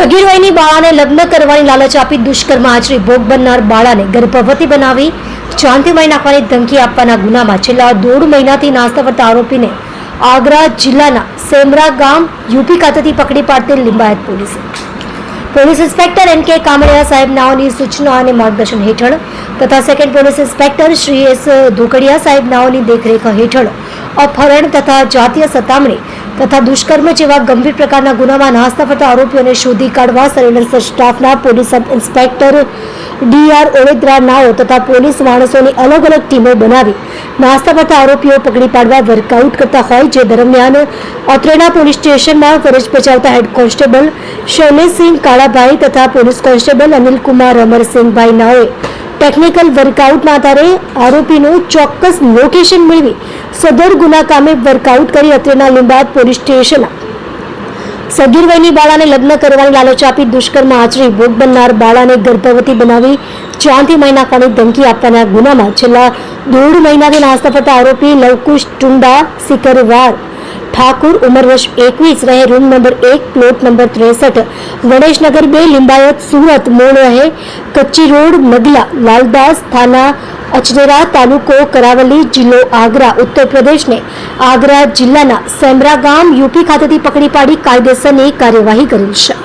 સગીર વયની બાળાને લગ્ન કરવાની લાલચ આપી દુષ્કર્મ આચરી ભોગ બનનાર બાળાને ગર્ભવતી બનાવી જાનથી નાખવાની ધમકી આપવાના ગુનામાં છેલ્લા દોઢ મહિનાથી નાસ્તા ફરતા આરોપીને આગ્રા જિલ્લાના સેમરા ગામ યુપી ખાતેથી પકડી પાડતી લિંબાયત પોલીસે. પોલીસ ઇન્સ્પેક્ટર એન કે કામડિયા સાહેબ નાઓની સૂચના અને માર્ગદર્શન હેઠળ તથા second police inspector Shri S Dhokadiya સાહેબ નાઓની દેખરેખ હેઠળ અપહરણ તથા જાતીય સતામણી તથા દુષ્કર્મ જેવા ગંભીર પ્રકારના ગુનામાં નાસ્તા ફરતા આરોપીઓને શોધી કાઢવા સર્વેલન્સ સ્ટાફના police sub inspector DR Oledra નાઓ તથા પોલીસ માણસોની અલગ અલગ ટીમો બનાવી નાસ્તા ફરતા આરોપીઓ પકડી પાડવા વર્કઆઉટ કરતા હોય જે દરમિયાન અત્રેડા પોલીસ સ્ટેશનમાં ફરજ બજાવતા હેડ કોન્સ્ટેબલ શૈલેષસિંહ કાળાભાઈ તથા પોલીસ કોન્સ્ટેબલ અનિલકુમાર અમરસિંહભાઈ નાઓએ ટેકનિકલ વર્કઆઉટના આધારે આરોપીનું ચોક્કસ લોકેશન મેળવી સદર ગુના કામે વર્કઆઉટ કરી અત્રેના લીંબાદ પોલીસ સ્ટેશન. સગીર વયની બાળાને લગ્ન કરવાની લાલચ આપી દુષ્કર્મ આચરી ભોગ બનનાર બાળાને ગર્ભવતી બનાવી ચાંદી મહિના નાખવાની ધમકી આપવાના ગુનામાં છેલ્લા દોઢ મહિનાથી નાસ્તા ફરતા આરોપી લવકુશ ટુંડા સિકરવાર ઠાકુર ઉંમર વર્ષ એકવીસ રહે, રૂમ નંબર એક, પ્લોટ નંબર ત્રેસઠ. ગણેશનગર બે, લિંબાયત, સુરત મૂળ રહે, કચ્છી રોડ નગલા લાલદાસ થાના અચનેરા તાલુકો, કરાવલી જિલ્લો, આગ્રા ઉત્તર પ્રદેશને આગ્રા જિલ્લાના સેમરા ગામ યુપી ખાતેથી પકડી પાડી કાયદેસરની કાર્યવાહી કરેલ છે.